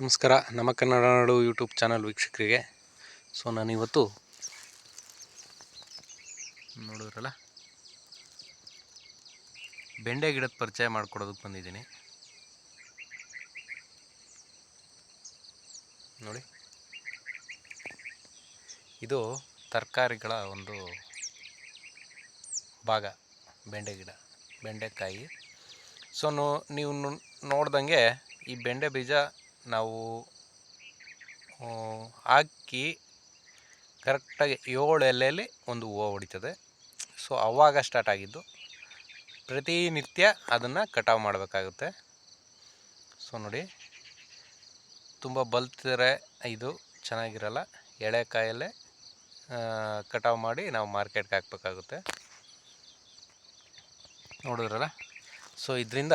ನಮಸ್ಕಾರ. ನಮ್ಮ ಕನ್ನಡ ನಾಡು YouTube channel ವೀಕ್ಷಕರಿಗೆ. ಸೊ, ನಾನಿವತ್ತು ನೋಡಿದ್ರಲ್ಲ? ಬೆಂಡೆ ಗಿಡದ ಪರಿಚಯ ಮಾಡಿಕೊಡೋದಕ್ಕೆ ಬಂದಿದ್ದೀನಿ. ನೋಡಿ. ಇದು ತರಕಾರಿಗಳ ಒಂದು ಭಾಗ, ಬೆಂಡೆ ಗಿಡ, ಬೆಂಡೆಕಾಯಿ. ಸೊ ನೀವು ನೋಡ್ದಂಗೆ ಈ ಬೆಂಡೆ ಬೀಜ ನಾವು ಹಾಕಿ ಕರೆಕ್ಟಾಗಿ ಏಳು ಎಲೆಯಲ್ಲಿ ಒಂದು ಹೂವು ಹೊಡಿತದೆ. ಸೊ ಅವಾಗ ಸ್ಟಾರ್ಟ್ ಆಗಿದ್ದು. ಪ್ರತಿನಿತ್ಯ ಅದನ್ನು ಕಟಾವು ಮಾಡಬೇಕಾಗುತ್ತೆ. ಸೊ ನೋಡಿ. ತುಂಬ ಬಲ್ತಿದ್ರೆ ಇದು ಚೆನ್ನಾಗಿರಲ್ಲ. ಎಳೆಕಾಯಲ್ಲೇ ಕಟಾವು ಮಾಡಿ ನಾವು ಮಾರ್ಕೆಟ್ಗೆ ಹಾಕಬೇಕಾಗುತ್ತೆ. ನೋಡಿದ್ರಲ್ಲ? ಸೊ ಇದರಿಂದ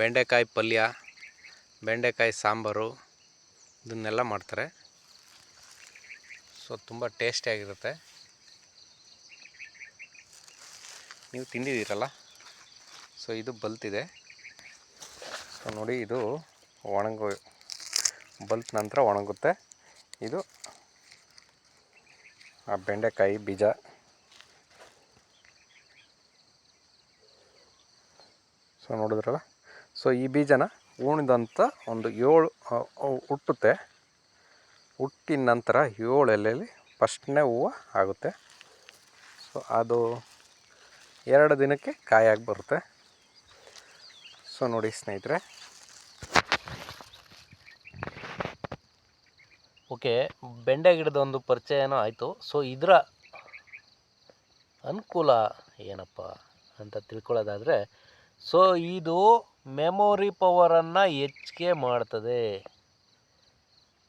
ಬೆಂಡೆಕಾಯಿ ಪಲ್ಯ ಬೆಂಡೆಕಾಯಿ ಸಾಂಬಾರು ಇದನ್ನೆಲ್ಲ ಮಾಡ್ತಾರೆ. ಸೊ, ತುಂಬ ಟೇಸ್ಟಿಯಾಗಿರುತ್ತೆ ನೀವು ತಿಂದಿದ್ದೀರಲ್ಲ? ಸೊ, ಇದು ಬಲ್ತಿದೆ. ಸೊ, ನೋಡಿ, ಇದು ಒಣಗೋ, ಬಲ್ತ್ ನಂತರ ಒಣಗುತ್ತೆ. ಇದು ಆ ಬೆಂಡೆಕಾಯಿ ಬೀಜ. ಸೊ, ನೋಡಿದ್ರಲ್ಲ? ಸೊ, ಈ ಬೀಜನ ಉಣಿದಂಥ ಒಂದು ಏಳು ಹುಟ್ಟುತ್ತೆ. ಹುಟ್ಟಿದ ನಂತರ ಏಳು ಎಲೆಯಲ್ಲಿ ಫಸ್ಟ್ನೇ ಹೂವು ಆಗುತ್ತೆ. ಸೊ ಅದು ಎರಡು ದಿನಕ್ಕೆ ಕಾಯಾಗಿ ಬರುತ್ತೆ. ಸೊ ನೋಡಿ ಸ್ನೇಹಿತರೆ. ಓಕೆ, ಬೆಂಡೆ ಗಿಡದ ಒಂದು ಪರಿಚಯನೂ ಆಯಿತು. ಸೊ ಇದರ ಅನುಕೂಲ ಏನಪ್ಪ ಅಂತ ತಿಳ್ಕೊಳ್ಳೋದಾದರೆ ಸೊ ಇದು ಮೆಮೊರಿ ಪವರನ್ನು ಹೆಚ್ಚಿಗೆ ಮಾಡ್ತದೆ.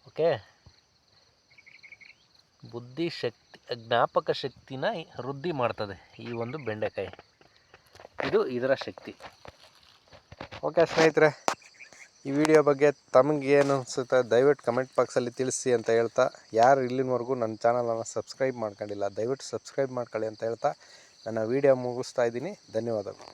ಓಕೆ ಬುದ್ಧಿ ಶಕ್ತಿ, ಜ್ಞಾಪಕ ಶಕ್ತಿನ ವೃದ್ಧಿ ಮಾಡ್ತದೆ ಈ ಒಂದು ಬೆಂಡೆಕಾಯಿ. ಇದು ಇದರ ಶಕ್ತಿ. ಓಕೆ ಸ್ನೇಹಿತರೆ, ಈ ವಿಡಿಯೋ ಬಗ್ಗೆ ತಮಗೇನು ಅನಿಸುತ್ತೆ ದಯವಿಟ್ಟು ಕಮೆಂಟ್ ಬಾಕ್ಸಲ್ಲಿ ತಿಳಿಸಿ ಅಂತ ಹೇಳ್ತಾ, ಯಾರು ಇಲ್ಲಿನವರೆಗೂ ನನ್ನ ಚಾನಲನ್ನು ಸಬ್ಸ್ಕ್ರೈಬ್ ಮಾಡ್ಕೊಂಡಿಲ್ಲ, ದಯವಿಟ್ಟು ಸಬ್ಸ್ಕ್ರೈಬ್ ಮಾಡ್ಕೊಳ್ಳಿ ಅಂತ ಹೇಳ್ತಾ, ನನ್ನ ವಿಡಿಯೋ ಮುಗಿಸ್ತಾ ಇದ್ದೀನಿ. ಧನ್ಯವಾದಗಳು.